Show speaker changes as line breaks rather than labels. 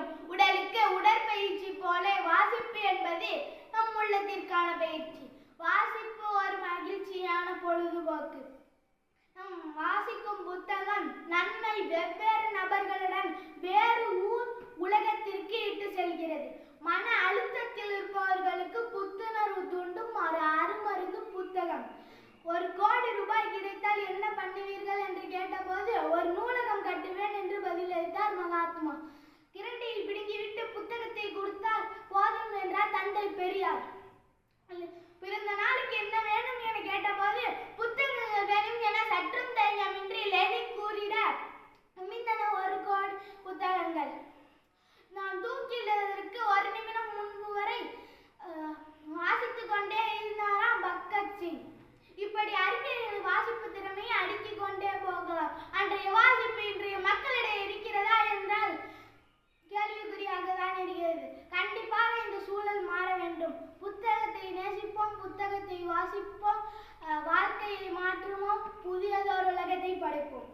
வேண்டும் உடலுக்கு உடற்பயிற்சி போல வாசிப்பு என்பது நம் உள்ளத்திற்கான பயிற்சி. வாசிப்பு ஒரு மகிழ்ச்சியான பொழுதுபோக்கு. நம் வாசிக்கும் புத்தகம் நன்மை வெவ்வேறு நபர்களுடன் வேறு ஊர் உலகத்திற்கு இட்டு செல்கிறது. மன அழுத்தத்தில் இருப்பவர்களுக்கு புத்துணர்வு தூண்டும் ஒரு அருமருந்து புத்தகம். ஒரு கோடி ரூபாய் கிடைத்தால் என்ன பண்ணுவீர்கள் என்று கேட்டபோது ஒரு நூலகம் கட்டுவேன் என்று பதிலளித்தார் மகாத்மா. தெரியாது பிறந்த நாளுக்கு என்ன வேணும் என கேட்டபோது புத்தகங்கள் வேணும் என சற்றும் தைரியமின்றி லெனின் கூறிட குமிந்தன ஒரு கோடி புத்தகங்கள். நான் தூக்கிலிடுவதற்கு ஒரு நிமிடம் முன்பு வரை அஹ், வாசித்துக் கொண்டே இருந்தாராம் பக்கத் சிங் இப்படி அறிஞர்கள் வாசிப்பு திறமையை அடுக்கிக் கொண்டே போகலாம். அன்றைய வாசிப்பு இன்றைய மக்களிடையே இருக்கிறதா? என்றால் கேள்விக்குறியாக தான் இருக்கிறது. கண்டிப்பாக சூழல் மாற வேண்டும். புத்தகத்தை நேசிப்போம் புத்தகத்தை வாசிப்போம் அஹ், வாழ்க்கையை மாற்றுவோம் புதியதொரு உலகத்தை படைப்போம்.